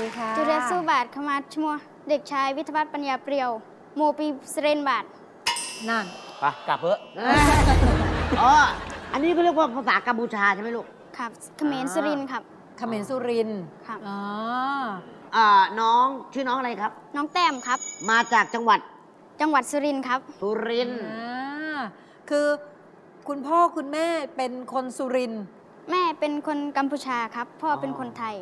ดีค่ะจุเรียนสู้บาทขมาชมัวเด็กชายวิทยวัฒน์ปัญญาเปรียวโมปีเสเรนบาทนั่นไปกลับเถอะอ๋ออันนี้เขาเรียกว่าภาษากัมพูชาใช่ไหมลูก ครับเขมรสุรินทร์ครับ เขมรสุรินทร์ครับ อ๋ออ่าน้องชื่อน้องอะไรครับ น้องแต้มครับ มาจากจังหวัดจังหวัดสุรินทร์ครับ สุรินทร์อ่าคือคุณพ่อคุณแม่เป็นคนสุรินทร์ แม่เป็นคนกัมพูชาครับ พ่อเป็นคนไทย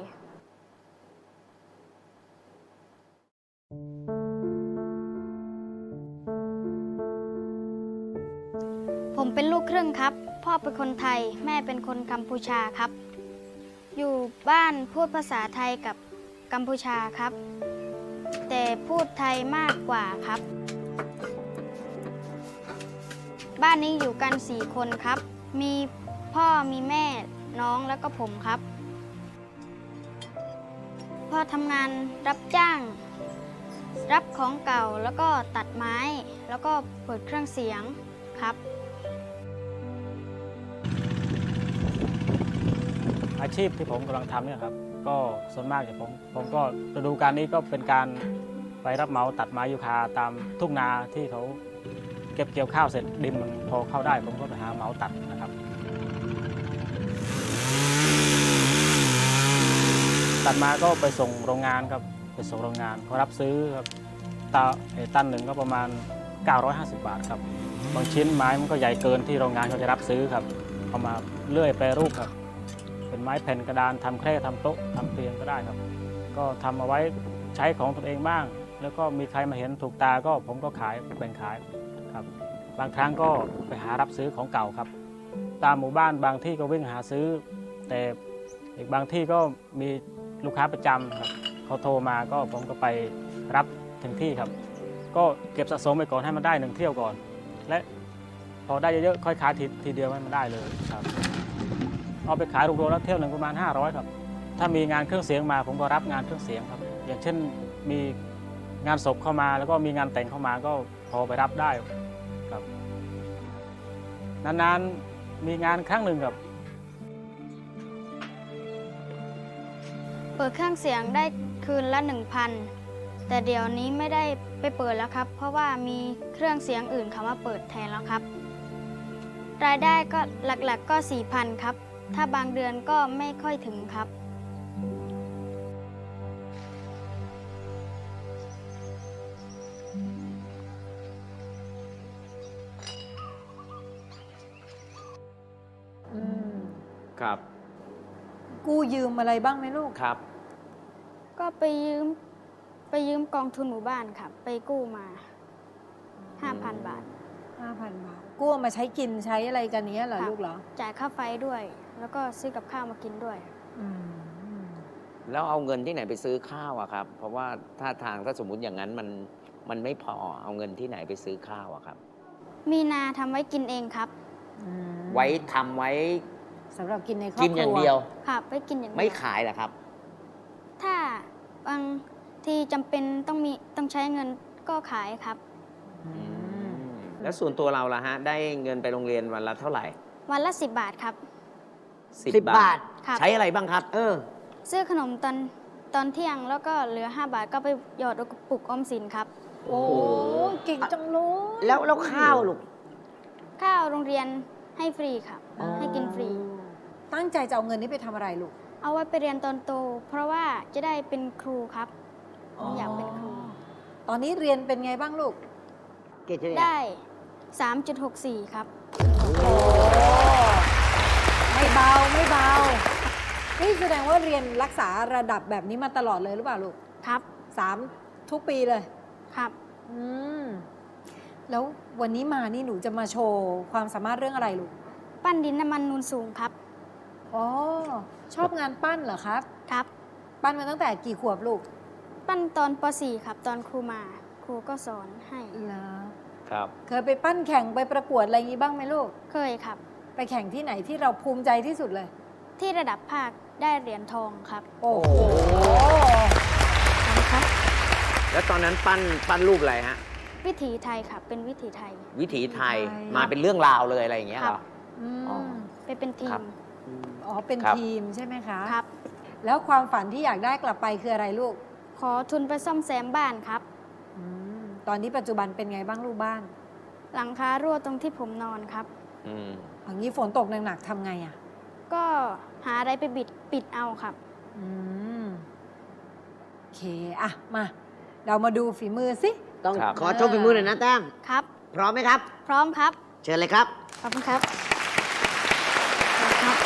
ผมเป็นลูกครึ่งครับ พ่อเป็นคนไทย แม่เป็นคนกัมพูชาครับ อยู่บ้านพูดภาษาไทยกับกัมพูชาครับ แต่พูดไทยมากกว่าครับ บ้านนี้อยู่กันสี่คนครับ มีพ่อมีแม่น้องแล้วก็ผมครับ พ่อทำงานรับจ้าง รับของเก่าแล้วก็ตัดไม้ แล้วก็เปิดเครื่องเสียงครับ อาชีพที่ผมกำลังทำเนี่ยครับก็ส่วนมากจะผมผมก็ฤดูการนี้ก็เป็นการไปรับเหมาตัดไม้ยูคาตามทุ่งนาที่เขาเก็บเกี่ยวข้าวเสร็จดินมันพอเข้าได้ ผมก็ไปหาเหมาตัดนะครับ ตัดมาก็ไปส่งโรงงานครับไปส่งโรงงานเขารับซื้อครับตาไอ้ตันหนึ่งก็ประมาณ 950 บาทครับบางชิ้นไม้มันก็ใหญ่เกินที่โรงงานเขาจะรับซื้อครับเอามาเลื่อยแปรรูปครับ เป็นไม้แผ่นกระดานทำแคร่ทำโต๊ะทำเตียงก็ได้ครับ ก็ทำเอาไว้ใช้ของตนเองบ้าง แล้วก็มีใครมาเห็นถูกตาก็ผมก็ขายแบ่งขายครับ บางครั้งก็ไปหารับซื้อของเก่าครับ ตามหมู่บ้านบางที่ก็วิ่งหาซื้อ แต่อีกบางที่ก็มีลูกค้าประจำครับเขาโทรมาก็ผมก็ไปรับถึงที่ครับ ก็เก็บสะสมไปก่อนให้มันได้หนึ่งเที่ยวก่อน และพอได้เยอะๆค่อยขายทีทีเดียวให้มันได้เลยครับ เอาไปขายรวมๆแล้วเที่ยวหนึ่งประมาณ 500 ครับ ถ้ามีงานเครื่องเสียงมาผมก็รับงานเครื่องเสียงครับ อย่างเช่นมีงานศพเข้ามาแล้วก็มีงานแต่งเข้ามาก็พอไปรับได้ครับ นานๆมีงานครั้งหนึ่งครับ เปิดเครื่องเสียงได้คืนละ 1,000 แต่เดี๋ยวนี้ไม่ได้ไปเปิดแล้วครับ เพราะว่ามีเครื่องเสียงอื่นเขามาเปิดแทนแล้วครับ รายได้ก็หลักๆก็ 4,000 ครับ ถ้าบางเดือนก็ไม่ค่อยถึงครับ อืมครับกู้ยืมอะไรบ้างไหมลูก ครับ ก็ไปยืม ไปยืมกองทุนหมู่บ้านครับ ไปกู้มา 5,000 บาท 5,000 บาท กู้เอามาใช้กินใช้อะไรกันเนี้ยเหรอครับ ลูกเหรอ จ่ายค่าไฟด้วย แล้วก็ซื้อกับข้าวมากินด้วยอืมแล้วเอาเงินที่ไหนไปซื้อข้าวอะครับ เพราะว่าถ้าทางถ้าสมมุติอย่างนั้นมันมันไม่พอเอาเงินที่ไหนไปซื้อข้าวอะครับ มีนาทำไว้กินเองครับอืมไว้ทำไว้สำหรับกินในครอบครัวกินอย่างเดียว ครับไว้กินอย่างเดียวไม่ขายเหรอครับ ถ้าบางที่จำเป็นต้องมีต้องใช้เงินก็ขายครับ อืมแล้วส่วนตัวเราล่ะฮะ ได้เงินไปโรงเรียนวันละเท่าไหร่ วันละ10บาทครับ 10 บาท ครับ ใช้อะไรบ้างครับ เออ ซื้อขนมตอนตอนเที่ยงแล้วก็เหลือ 5 บาทก็ไปหยอดกระปุกออมสินครับ โอ้เก่งจังเลยแล้วแล้วข้าวลูก ข้าวโรงเรียนให้ฟรีครับให้กินฟรี ตั้งใจจะเอาเงินนี้ไปทำอะไรลูกเอาไว้ไปเรียนตอนโต เพราะว่าจะได้เป็นครูครับอยากเป็นครู ตอนนี้เรียนเป็นไงบ้างลูก เกรดเฉลี่ยได้ 3.64 ครับ โอ้ไม่เบาไม่เบา นี่ แสดงว่าเรียนรักษาระดับแบบนี้มาตลอดเลยหรือเปล่าลูกครับสามทุกปีเลย ครับ อืม แล้ววันนี้มานี่หนูจะมาโชว์ความสามารถเรื่องอะไรลูก ปั้นดินน้ำมันนูนสูงครับ อ๋อ ชอบงานปั้นเหรอครับ ครับ ปั้นมาตั้งแต่กี่ขวบลูกปั้นตอนป .4 ครับ ตอนครูมา ครูก็สอนให้ เหรอครับ เคยไปปั้นแข่งไปประกวดอะไรอย่างงี้บ้างไหมลูก เคยครับ ไปแข่งที่ไหนที่เราภูมิใจที่สุดเลย ที่ระดับภาค ได้เหรียญทองครับโอ้โหครับแล้วตอนนั้นปั้นปั้นรูปอะไรฮะ วิถีไทยครับเป็นวิถีไทย วิถีไทยมาเป็นเรื่องราวเลยอะไรอย่างเงี้ยเหรออืมอ๋อไปเป็นทีครัมบ อ๋อ เป็นครับ ทีมใช่ไหมคะ ครับ แล้วความฝันที่อยากได้กลับไปคืออะไรลูกขอทุนไปซ่อมแซมบ้านครับ อมตอนนี้ปัจจุบันเป็นไงบ้างลูกบ้านหลังคารั่วตรงที่ผมนอนครับ อืม อย่างนี้ฝนตกหนักๆทำไงอะ ก็หาอะไรไปบิดปิดเอาครับ อืมโอเคอะมา เรามาดูฝีมือสิ ต้องครับ ขอชมฝีมือหน่อยนะแต้มครับ พร้อมไหมครับ พร้อมครับ เชิญเลยครับขอบคุณครับ ขอบคุณครับ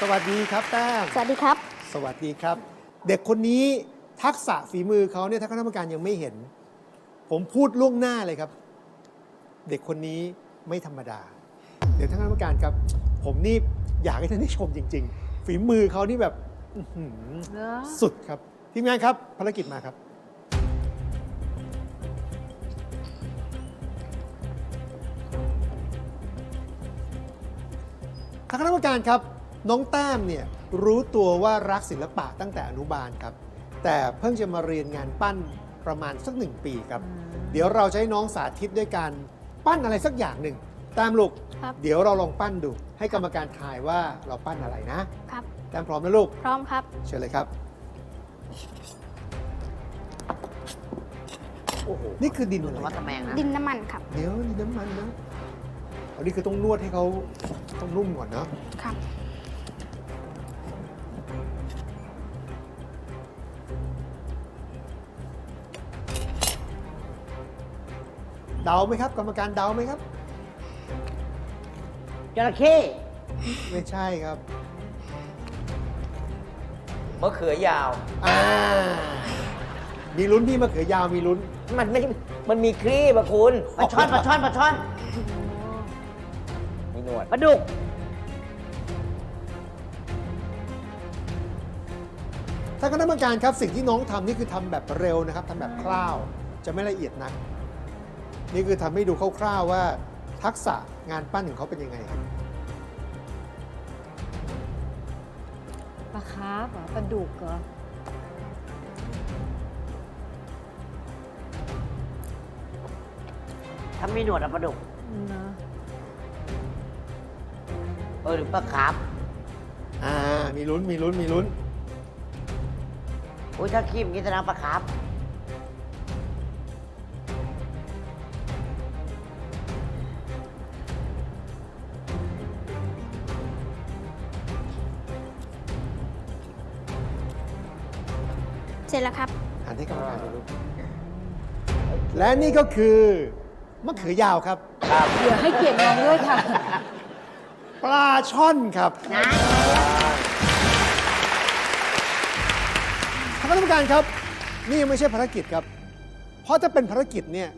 สวัสดีครับแต้มสวัสดีครับ สวัสดีครับ เด็กคนนี้ทักษะฝีมือเขาเนี่ยถ้าคณะกรรมการยังไม่เห็น ผมพูดล่วงหน้าเลยครับ เด็กคนนี้ไม่ธรรมดา เดี๋ยวท่านคณะกรรมการครับ ผมนี่อยากให้ท่านได้ชมจริง ๆ ฝีมือเขานี่แบบอื้อหือเนอะสุดครับ ทีมงานครับภารกิจมาครับ ทางคณะกรรมการครับ น้องแต้มเนี่ยรู้ตัวว่ารักศิลปะตั้งแต่อนุบาลครับ แต่เพิ่งจะมาเรียนงานปั้นประมาณสักหนึ่งปีครับเดี๋ยวเราจะให้น้องสาธิตด้วยการปั้นอะไรสักอย่างหนึ่ง แต้มลูก ครับ เดี๋ยวเราลองปั้นดู ให้กรรมการทายว่าเราปั้นอะไรนะครับ แต้มพร้อมนะลูก พร้อมครับ เชิญเลยครับ โอ้โห นี่คือดินดูอะไรนวัตแมงนะดินน้ำมันครับ เดี๋ยวดินน้ำมันนะอันนี้คือต้องนวดให้เขาต้องนุ่มก่อนเนาะครับ เดาไหมครับ กรรมการเดาไหมครับ จระเข้ไม่ใช่ครับมะเขือยาว อ่ามีลุ้นพี่มะเขือยาวมีลุ้น มันไม่ มันมีครีบอะคุณ ปลาช่อนปลาช่อนปลาช่อนมีหนวด ปลาดุกถ้านคณะกรรมการครับสิ่งที่น้องทำนี่คือทำแบบเร็วนะครับทำแบบคร่าวจะไม่ละเอียดนัก นี่คือทำให้ดูคร่าวๆว่า ทักษะงานปั้นของเขาเป็นยังไงครับปลาคาร์ฟเหรอปลาดุกเหรอถ้ามีหนวดอะปลาดุก เนอะเออหรือปลาคาร์ฟอ่ามีลุ้นมีลุ้นมีลุ้น อุ้ยถ้าคีบอย่างนี้แสดงว่าปลาคาร์ฟ ร็จแล้วครับหันให้กรรมการดูลูกและนี่ก็คือมะเขือยาวครับ เดี๋ยวให้เกียรติน้องด้วยค่ะ ปลาช่อนครับนะท่านคณะกรรมการครับ นี่ยังไม่ใช่ภารกิจครับ เพราะถ้าเป็นภารกิจเนี่ย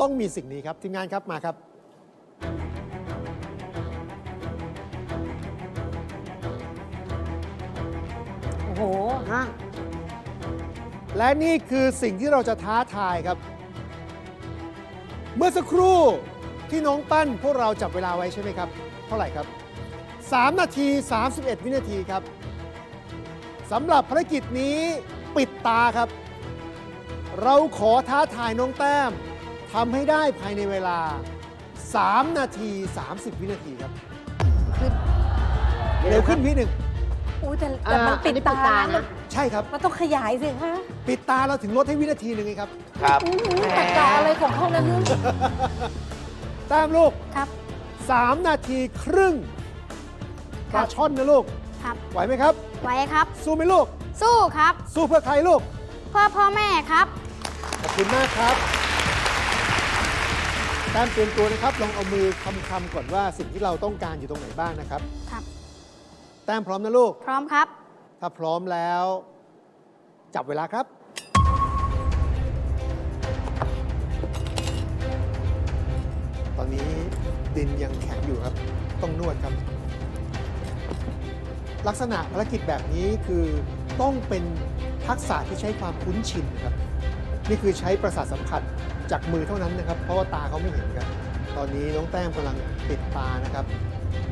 ต้องมีสิ่งนี้ครับทีมงานครับมาครับ โอ้โห ฮะ และนี่คือสิ่งที่เราจะท้าทายครับ เมื่อสักครู่ที่น้องปั้นพวกเราจับเวลาไว้ใช่ไหมครับ เท่าไหร่ครับ 3 นาที 31 วินาทีครับสำหรับภารกิจนี้ปิดตาครับ เราขอท้าทายน้องแต้มทำให้ได้ภายในเวลา 3 นาที 30 วินาทีครับคือเร็วขึ้นพี่หนึ่ง อู้แต่แต่มันปิดตานะใช่ครับ มันต้องขยายสิคะปิดตาเราถึงลดให้วินาทีหนึ่งไงครับ ครับอู้หูปากกาอะไรของเขานะเนี่ยแต้มลูก ครับ 3 นาทีครึ่งปลาช่อนนะลูก ครับ ไหวไหมครับไว้ครับ สู้ไหมลูก สู้ครับ สู้เพื่อใครลูก เพื่อพ่อแม่ครับ ขอบคุณมากครับแต้มเตรียมตัวนะครับ ลองเอามือคำๆก่อนว่าสิ่งที่เราต้องการอยู่ตรงไหนบ้างนะครับ ครับ แต้มพร้อมนะลูก พร้อมครับ ถ้าพร้อมแล้ว จับเวลาครับ ตอนนี้ดินยังแข็งอยู่ครับ ต้องนวดครับ ลักษณะภารกิจแบบนี้คือต้องเป็นทักษะที่ใช้ความคุ้นชินนะครับ นี่คือใช้ประสาทสัมผัสจากมือเท่านั้นนะครับ เพราะว่าตาเขาไม่เห็นครับ ตอนนี้น้องแต้มกำลังปิดตานะครับ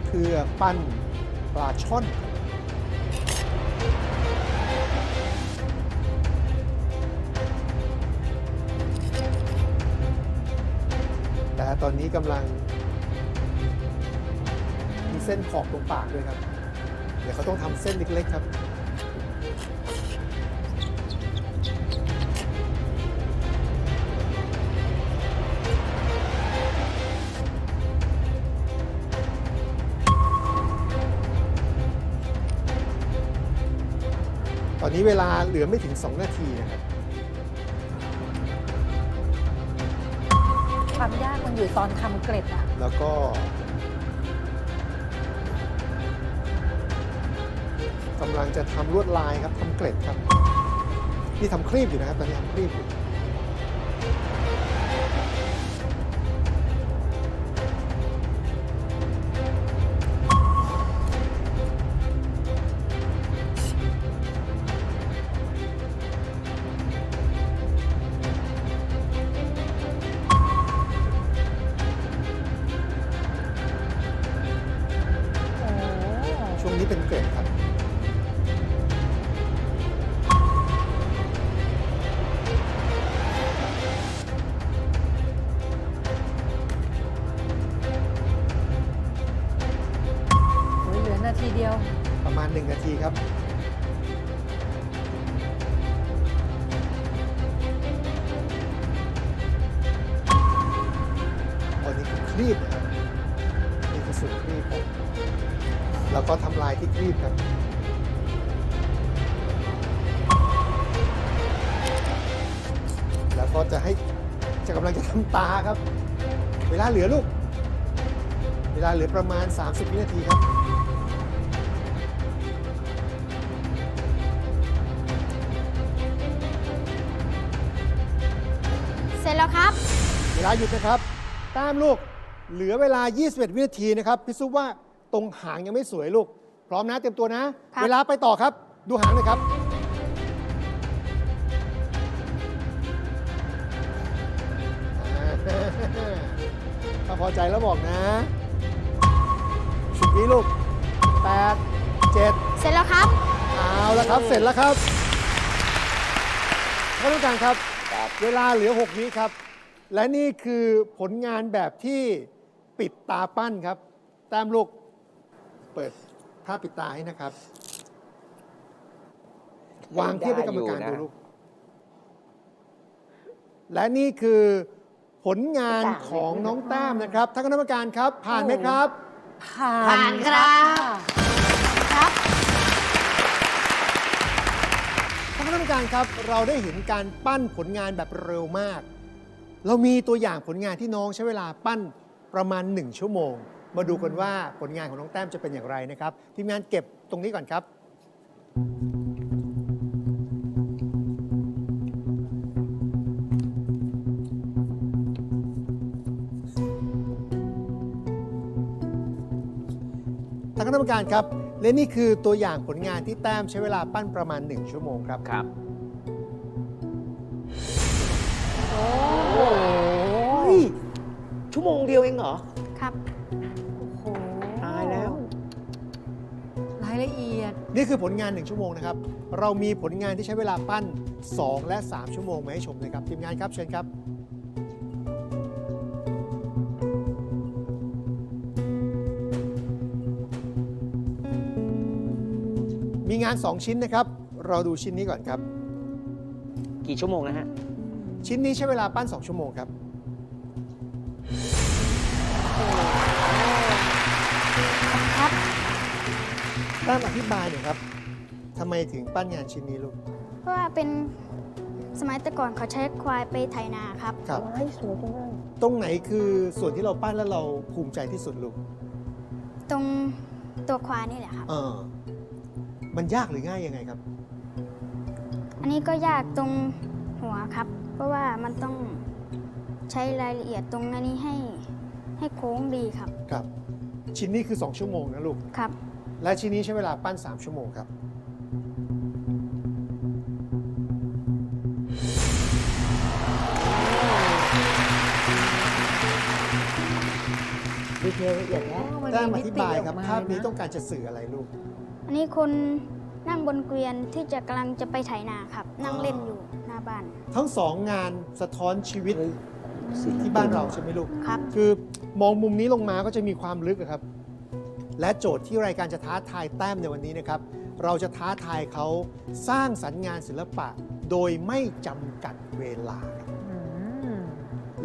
เพื่อปั้น ปลาช่อน แต่ตอนนี้กำลัง มีเส้นขอบตรงปากด้วยครับ เดี๋ยวเขาต้องทำเส้นเล็กๆครับ อนนี้เวลาเหลือไม่ถึง 2 นาทีนะครับ ความยากมันอยู่ตอนทำเกล็ดอะแล้วก็ กำลังจะทำลวดลายครับทำเกล็ดครับ นี่ทำครีบอยู่นะครับ ตอนนี้ทำครีบอยู่าเหลือลูก เวลาเหลือประมาณ 30 วินาทีครับ เสร็จแล้วครับ เวลาหยุดนะครับ ตามลูก เหลือเวลา 21 วินาทีนะครับพี่ซุปว่าตรงหางยังไม่สวยลูก พร้อมนะ เตรียมตัวนะ ครับ เวลาไปต่อครับ ดูหางหน่อยครับ พอใจแล้วบอกนะสิบวิลูกแปดเจ็ดเสร็จแล้วครับ เอาละครับ เสร็จแล้วครับท่านผู้การครับ เวลาเหลือ6วิครับ และนี่คือผลงานแบบที่ปิดตาปั้นครับแต้มลูกเปิดภาพปิดตาให้นะครับ วางเทียบให้กรรมการได้อยู่นะดูลูก และนี่คือ ผลงานของน้องแต้มนะครับท่านคณะกรรมการครับ ผ่านไหมครับ ผ่านผ่านครับ ครับท่านคณะกรรมการครับเราได้เห็นการปั้นผลงานแบบเร็วมาก เรามีตัวอย่างผลงานที่น้องใช้เวลาปั้นประมาณ 1 ชั่วโมง มาดูกันว่าผลงานของน้องแต้มจะเป็นอย่างไรนะครับทีมงานเก็บตรงนี้ก่อนครับ ทางคณะกรรมการครับ และนี่คือตัวอย่างผลงานที่แต้มใช้เวลาปั้นประมาณ 1 ชั่วโมงครับ ครับ โอ้เฮ้ยชั่วโมงเดียวเองเหรอ ครับโหตายแล้ว รายละเอียด นี่คือผลงาน 1 ชั่วโมงนะครับ เรามีผลงานที่ใช้เวลาปั้น 2 และ 3 ชั่วโมงมาให้ชมนะครับทีมงานครับเชิญครับ มีงาน 2 ชิ้นนะครับ เราดูชิ้นนี้ก่อนครับ กี่ชั่วโมงนะฮะ ชิ้นนี้ใช้เวลาปั้น 2 ชั่วโมงครับ ครับแต้มอธิบายหน่อยครับทำไมถึงปั้นงานชิ้นนี้ลูก เพราะว่าเป็นสมัยแต่ก่อนเขาใช้ควายไปไถนาครับ ครับตรงไหนคือส่วนที่เราปั้นแล้วเราภูมิใจที่สุดลูก ตรงตัวควายนี่แหละครับ เออ มันยากหรือง่ายยังไงครับ อันนี้ก็ยากตรงหัวครับ เพราะว่ามันต้องใช้รายละเอียดตรงอันนี้ให้ให้โค้งดีครับ ครับ ชิ้นนี้คือ 2 ชั่วโมงนะลูก ครับ และชิ้นนี้ใช้เวลาปั้น 3 ชั่วโมงครับ ดีเทลละเอียดแล้วมันแต้มมีอมิธิติบายออกครับมาภาพนี้นะต้องการจะสื่ออะไรลูก อันนี้คนนั่งบนเกวียนที่จะกำลังจะไปไถนาครับ นั่งเล่นอยู่หน้าบ้านทั้งสองงานสะท้อนชีวิตที่บ้านเราใช่ไหมลูก ครับ คือมองมุมนี้ลงมาก็จะมีความลึกอะครับ และโจทย์ที่รายการจะท้าทายแต้มในวันนี้นะครับ เราจะท้าทายเขาสร้างสรรค์งานศิลปะ โดยไม่จำกัดเวลาครับอืม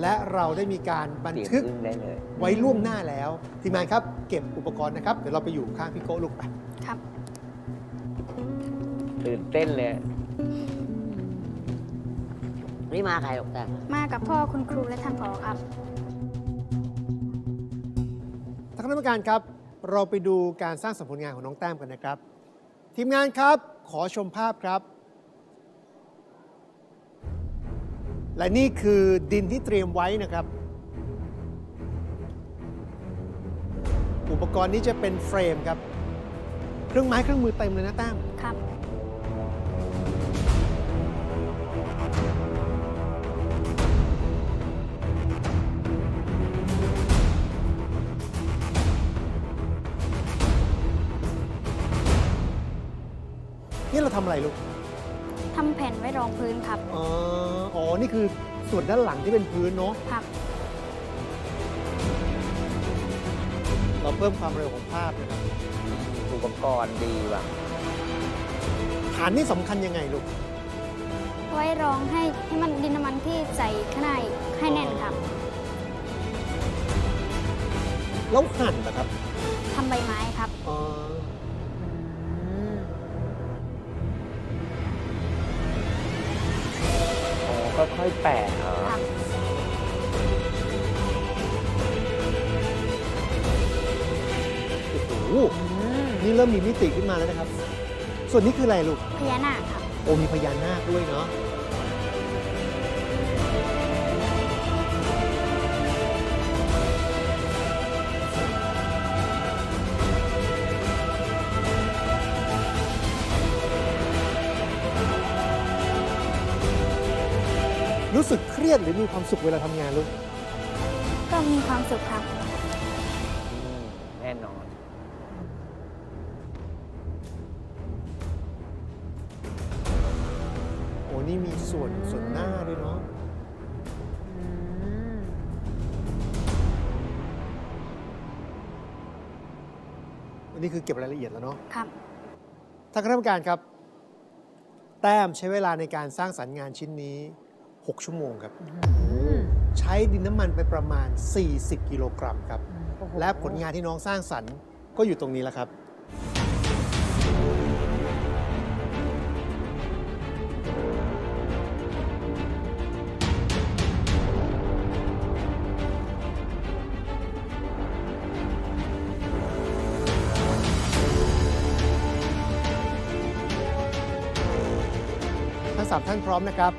และเราได้มีการบันเตรียมทึกอึ้งได้เลย ไว้ล่วงหน้าแล้ว ทีมงานครับเก็บอุปกรณ์นะครับ เดี๋ยวเราไปอยู่ข้างพี่โก้ลูกไปครับ ตื่นเต้นเลย นี่มาใครหรอกแต่มากับพ่อคุณครูและท่านผอครับ ท่านคณะกรรมการครับ เราไปดูการสร้างสรรค์ผลงานของน้องแต้มกันนะครับ ทีมงานครับ ขอชมภาพครับ และนี่คือดินที่เตรียมไว้นะครับ อุปกรณ์นี้จะเป็นเฟรมครับ เครื่องไม้เครื่องมือเต็มเลยนะแต้มครับ นี่เราทำอะไรลูกทำ แผ่นไว้รองพื้นครับ อ๋ออ๋อ นี่คือส่วนด้านหลังที่เป็นพื้นเนาะครับเราเพิ่มความเร็วของภาพนะครับอุปกรณ์ดีว่ะ ฐานนี่สำคัญยังไงลูก ไว้รองให้ให้มันดินน้ำมันที่ใส่ข้างในให้แน่นครับแล้วหั่นนะครับ ทำใบไม้ครับ อ๋ออื ค่อยๆแปะเหรอครับโอ้โหอืมนี่เริ่มมีมิติขึ้นมาแล้วนะครับ ส่วนนี้คืออะไรลูกพญานาคครับโอ้มีพญานาคด้วยเนาะ ยดหรือมีความสุขเวลาทำงานลูกก็มีความสุขครับอืมแน่นอน โอ้นี่มีส่วนส่วนหน้าด้วยเนาะอืมอันนี้คือเก็บรายละเอียดแล้วเนาะครับ ท่านคณะกรรมการครับ แต้มใช้เวลาในการสร้างสรรค์งานชิ้นนี้ 6 ชั่วโมงครับอืมใช้ดินน้ำมันไปประมาณ 40 กิโลกรัมครับโอ้โหและผลงานที่น้องสร้างสรรค์ก็อยู่ตรงนี้แล้วครับ ทั้งสามท่านพร้อมนะครับ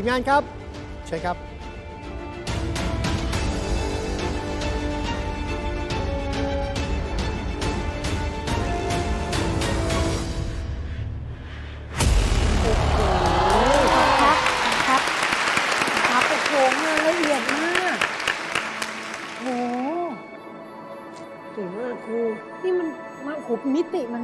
ทีมงานครับเชิญครับ ครับครับครับโอ้โหงานละเอียดมากโอ้โหเก่งมากครูนี่มันมันโหมิติมัน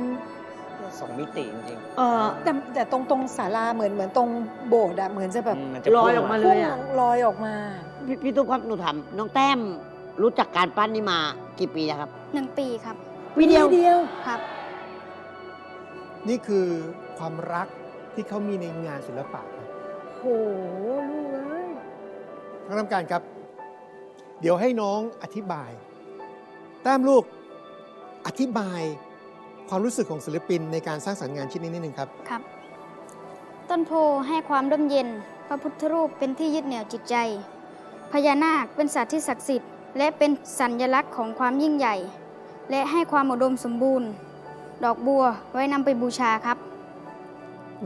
สองมิติจริงเออแต่ แต่ตรงตรงศาลาเหมือนเหมือนตรงโบสถ์อะเหมือนจะๆแบบอืมมันจะลอยพุ่งออกมาะเลยพุ่งอะลอยออกมา พี่พี่ตุ๊กครับหนูถามน้องแต้มรู้จักการปั้นนี่มากี่ปีแล้วครับหนึ่งปีครับปีเดียวเดียวครับ นี่คือความรักที่เขามีในงานศิลปะครับโหลูกเอ้ยท่านกรรมการครับ เดี๋ยวให้น้องอธิบาย แต้มลูกอธิบายความรู้สึกของศิลปินในการสร้างสรรค์งานชิ้นนี้นิดนึงครับ ครับ ต้นโพให้ความร่มเย็น พระพุทธรูปเป็นที่ยึดเหนี่ยวจิตใจ พญานาคเป็นสัตว์ที่ศักดิ์สิทธิ์ และเป็นสัญลักษณ์ของความยิ่งใหญ่ และให้ความอุดมสมบูรณ์ ดอกบัวไว้นำไปบูชาครับ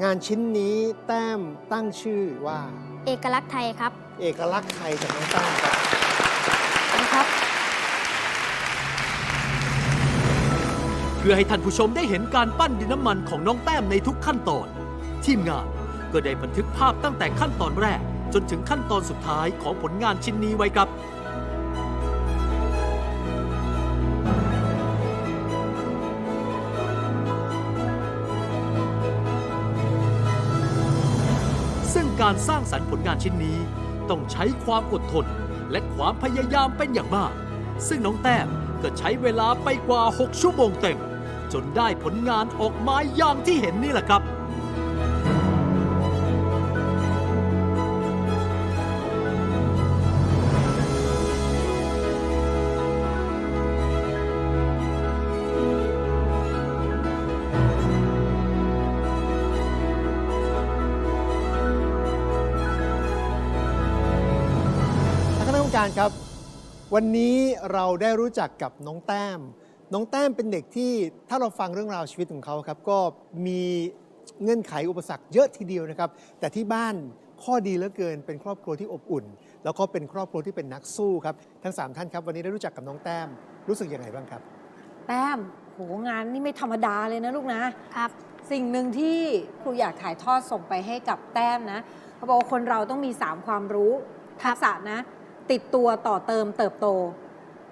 งานชิ้นนี้แต้มตั้งชื่อว่า เอกลักษณ์ไทยครับเอกลักษณ์ไทยจากน้องแต้มครับ นะครับ เพื่อให้ท่านผู้ชมได้เห็นการปั้นดินน้ำมันของน้องแต้มในทุกขั้นตอน ทีมงานก็ได้บันทึกภาพตั้งแต่ขั้นตอนแรก จนถึงขั้นตอนสุดท้ายของผลงานชิ้นนี้ไว้ครับ ซึ่งการสร้างสรรค์ผลงานชิ้นนี้ต้องใช้ความอดทน และความพยายามเป็นอย่างมาก ซึ่งน้องแต้มก็ใช้เวลาไปกว่า 6 ชั่วโมงเต็ม จนได้ผลงานออกมาอย่างที่เห็นนี่แหละครับ วันนี้เราได้รู้จักกับน้องแต้ม น้องแต้มเป็นเด็กที่ถ้าเราฟังเรื่องราวชีวิตของเขาครับก็มีเงื่อนไขอุปสรรคเยอะทีเดียวนะครับ แต่ที่บ้านข้อดีเหลือเกินเป็นครอบครัวที่อบอุ่น แล้วก็เป็นครอบครัวที่เป็นนักสู้ครับทั้งสามท่านครับ วันนี้ได้รู้จักกับน้องแต้มรู้สึกยังไงบ้างครับ แต้มโหงานนี่ไม่ธรรมดาเลยนะลูกนะ ครับ สิ่งหนึ่งที่ครูอยากถ่ายทอดส่งไปให้กับแต้มนะเขาบอกว่าคนเราต้องมี 3 ความรู้ทักษะนะ ติดตัวต่อเติมเติบโต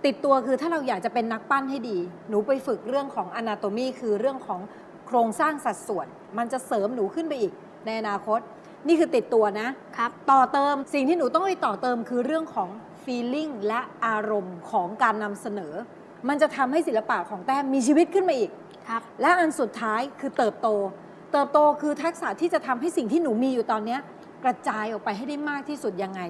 ติดตัวคือถ้าเราอยากจะเป็นนักปั้นให้ดี หนูไปฝึกเรื่องของ anatomy คือเรื่องของโครงสร้างสัดส่วน มันจะเสริมหนูขึ้นไปอีก ในอนาคต นี่คือติดตัวนะครับ ต่อเติมสิ่งที่หนูต้องไปต่อเติมคือเรื่องของ feeling และอารมณ์ของการนำเสนอ มันจะทำให้ศิลปะของแต้มมีชีวิตขึ้นมาอีก ครับ และอันสุดท้ายคือเติบโต เติบโตคือทักษะที่จะทำให้สิ่งที่หนูมีอยู่ตอนเนี้ยกระจายออกไปให้ได้มากที่สุดยังไง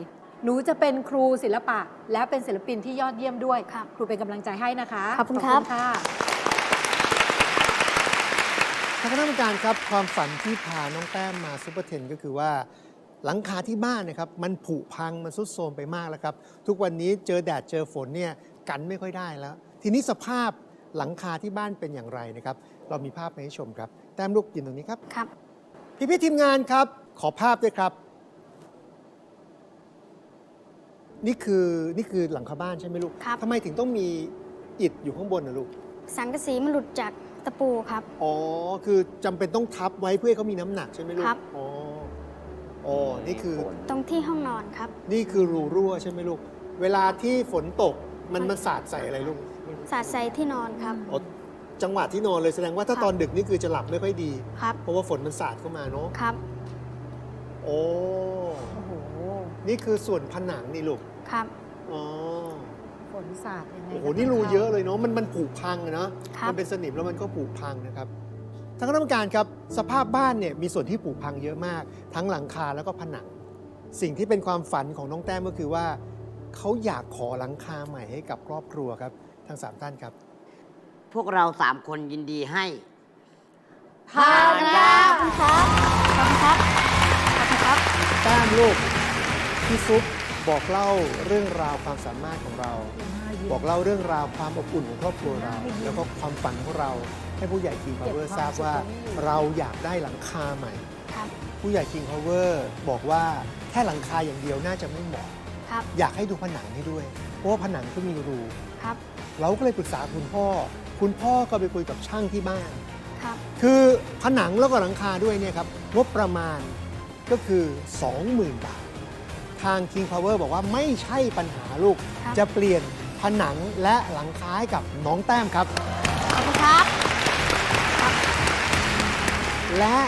หนูจะเป็นครูศิลปะ และเป็นศิลปินที่ยอดเยี่ยมด้วยครับครูเป็นกำลังใจให้นะคะขอบคุณครับ ค่ะทางคณะกรรมการครับความฝันที่พาน้องแต้มมาซูเปอร์เทนก็คือว่า หลังคาที่บ้านนะครับมันผุพังมันสุดโทรมไปมากแล้วครับ ทุกวันนี้เจอแดดเจอฝนเนี่ยกันไม่ค่อยได้แล้ว ทีนี้สภาพหลังคาที่บ้านเป็นอย่างไรนะครับ เรามีภาพมาให้ชมครับ แต้มลูกยืนตรงนี้ครับ ครับ พี่พี่ๆทีมงานครับ ขอภาพด้วยครับ นี่คือนี่คือหลังคาบ้านใช่ไหมลูกครับ ทำไมถึงต้องมีอิฐอยู่ข้างบนนะลูก สังกะสีมันหลุดจากตะปูครับ อ๋อ คือจำเป็นต้องทับไว้เพื่อให้เขามีน้ำหนักใช่ไหมลูก ครับ อ๋อ อ๋อ นี่คือ ตรงที่ห้องนอนครับ นี่คือรูรั่วใช่ไหมลูก เวลาที่ฝนตกมันมันสาดใส่อะไรลูก สาดใส่ที่นอนครับ อ๋อ จังหวะที่นอนเลยแสดงว่าถ้าครับตอนดึกนี่คือจะหลับไม่ค่อยดี ครับ เพราะว่าฝนมันสาดเข้ามาเนาะ ครับ โอ้ โอ้โห นี่คือส่วนผนังนี่ลูก ครับอ๋อ ฝนสาดยังไงโอ้โหก็นี่ต้งรูข้าเยอะเลยเนาะ มันมันผุพังอะเนาะ ครับ มันเป็นสนิมแล้วมันก็ผุพังนะครับทางคณะกรรมการครับสภาพบ้านเนี่ยมีส่วนที่ผุพังเยอะมาก ทั้งหลังคาแล้วก็ผนัง สิ่งที่เป็นความฝันของน้องแต้มก็คือว่าเขาอยากขอหลังคาใหม่ให้กับครอบครัวครับทั้งสามท่านครับ พวกเราสามคนยินดีให้ ผ่านครับ ขอบคุณครับขอบคุณครับขอบคุณครับแต้มลูก พี่ซุปบอกเล่าเรื่องราวความสามารถของเรา บอกเล่าเรื่องราวความอบอุ่นของครอบครัวเรา แล้วก็ความฝันของเราให้ผู้ใหญ่ King Power ทราบว่าเราอยากได้หลังคาใหม่ครับผู้ใหญ่ King Power บอกว่าแค่หลังคาอย่างเดียวน่าจะไม่เหมาะครับอยากให้ดูผนังให้ด้วย เพราะว่าผนังก็มีรูครับเราเราก็เลยปรึกษาคุณพ่อ คุณพ่อก็ไปคุยกับช่างที่บ้านครับคือผนังแล้วก็หลังคาด้วยเนี่ยครับงบประมาณก็คือ 20,000 บาท ทาง King Power บอกว่าไม่ใช่ปัญหาลูก ครับ จะเปลี่ยนผนังและหลังคาให้กับน้องแต้มครับ ขอบคุณครับ และ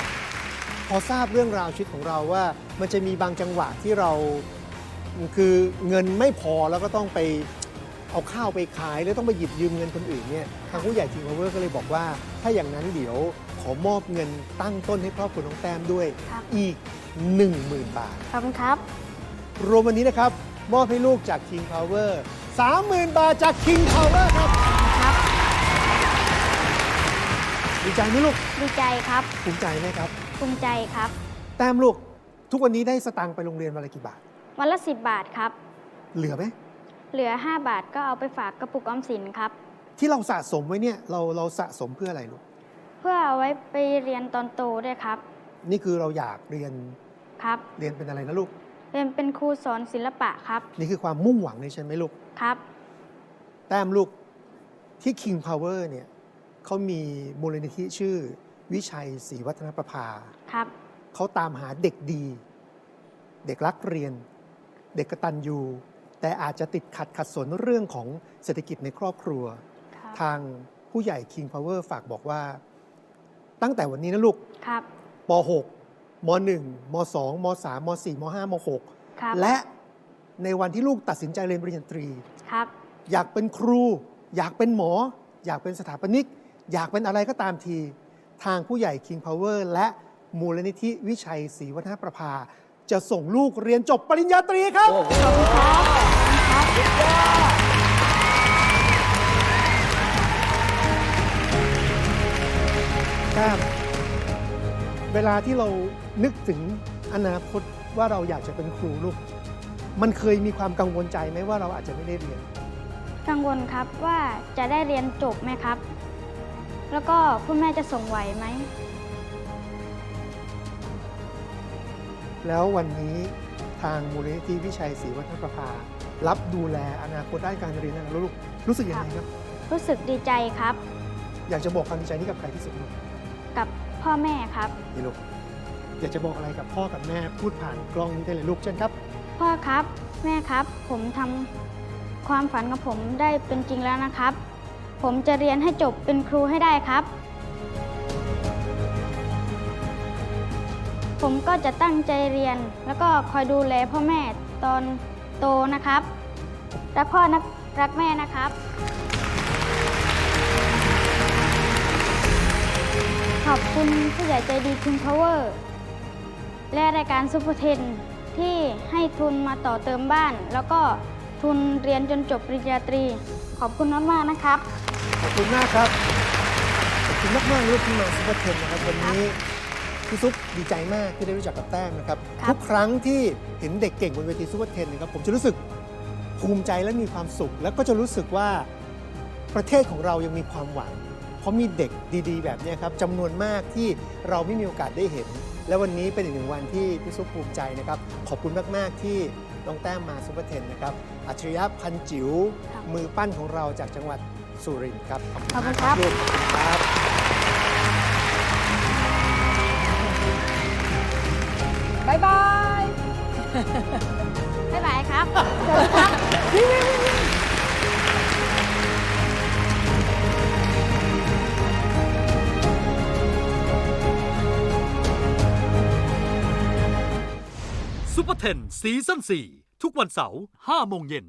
พอทราบเรื่องราวชีวิตของเราว่า มันจะมีบางจังหวะที่เราคือเงินไม่พอแล้วก็ต้องไปเอาข้าวไปขาย แล้วต้องไปหยิบยืมเงินคนอื่นเนี่ยทางผู้ใหญ่ King Power ก็เลยบอกว่า ถ้าอย่างนั้นเดี๋ยวขอมอบเงินตั้งต้นให้ครอบครัวน้องแต้มด้วยครับ อีก 10,000 บาท ขอบคุณครับ รวมวันนี้นะครับ มอบให้ลูกจาก King Power 30,000 บาทจาก King Power ครับครับ ดีใจไหมลูกดีใจครับภูมิใจไหมครับ ภูมิใจครับ แต้มลูกทุกวันนี้ได้สตางค์ไปโรงเรียนวันละกี่บาท วันละสิบบาทครับ เหลือไหมเหลือ 5 บาทก็เอาไปฝากกระปุกออมสินครับ ที่เราสะสมไว้เนี่ยเราเราสะสมเพื่ออะไรลูกเพื่อเอาไว้ไปเรียนตอนโตด้วยครับ นี่คือเราอยากเรียนครับ เรียนเป็นอะไรนะลูก เป็นเป็นครูสอนศิลปะครับ นี่คือความมุ่งหวังในใช่ไหมลูก ครับ แต้มลูกที่ King Power เนี่ยเขามีมูลนิธิชื่อ วิชัยศรีวัฒนประภา ครับ เขาตามหาเด็กดี เด็กรักเรียน เด็กกตัญญูแต่อาจจะติดขัดขัดสนเรื่องของเศรษฐกิจในครอบครัว ครับ ทางผู้ใหญ่ King Power ฝากบอกว่า ตั้งแต่วันนี้นะลูกครับ ป .6 ม .1 ม .2 ม .3 ม .4 ม .5 ม ครับ .6 และในวันที่ลูกตัดสินใจเรียนปริญญาตรี ครับ อยากเป็นครู อยากเป็นหมอ อยากเป็นสถาปนิก อยากเป็นอะไรก็ตามที ทางผู้ใหญ่ King Power และมูลนิธิวิชัยศรีวัฒนประภา จะส่งลูกเรียนจบปริญญาตรีครับ แต้ม เวลาที่เรานึกถึงอนาคตว่าเราอยากจะเป็นครูลูก มันเคยมีความกังวลใจไหมว่าเราอาจจะไม่ได้เรียน กังวลครับว่าจะได้เรียนจบไหมครับ แล้วก็คุณแม่จะส่งไหวไหม แล้ววันนี้ทางมูลนิธิวิชัยศรีวัฒนประภา รับดูแลอนาคตด้านการเรียนนะลูก รู้สึกยังไงครับ รู้สึกดีใจครับ อยากจะบอกความดีใจนี้กับใครที่สุดลูกกับ พ่อแม่ครับ นี่ลูกอยากจะบอกอะไรกับพ่อกับแม่พูดผ่านกล้องนี้ได้เลยลูกเช่นครับ พ่อครับ แม่ครับ ผมทำความฝันของผมได้เป็นจริงแล้วนะครับ ผมจะเรียนให้จบเป็นครูให้ได้ครับ ผมก็จะตั้งใจเรียน แล้วก็คอยดูแลพ่อแม่ตอนโตนะครับ รักพ่อนะรักแม่นะครับ ขอบคุณผู้ใหญ่ใจดี King Power และรายการซุปเปอร์เทนที่ให้ทุนมาต่อเติมบ้าน แล้วก็ทุนเรียนจนจบปริญญาตรี ขอบคุณมากๆนะครับ ขอบคุณมากครับ ขอบคุณมากมากๆลูกที่มาซุปเปอร์เทนนะครับวันนี้พี่ซุปดีใจมากที่ได้รู้จักกับแต้มนะครับครับ ทุกครั้งที่เห็นเด็กเก่งบนเวทีซุปเปอร์เทนนะครับผมจะรู้สึกภูมิใจและมีความสุข แล้วก็จะรู้สึกว่าประเทศของเรายังมีความหวัง เพราะมีเด็กดีๆ แบบเนี้ยครับจำนวนมากที่เราไม่มีโอกาสได้เห็น และวันนี้เป็นอีกหนึ่งวันที่พี่ซุปภูมิใจนะครับ ขอบคุณมากๆที่น้องแต้มมาซุปเปอร์เทนนะครับอัจฉริยะพันจิ๋วครับมือปั้นของเราจากจังหวัดสุรินทร์ครับขอบคุณครับลูกขอบคุณครับบ๊ายบายบ๊ายบายครับ ซุปเปอร์เทนซีซั่น4ทุกวันเสาร์5โมงเย็น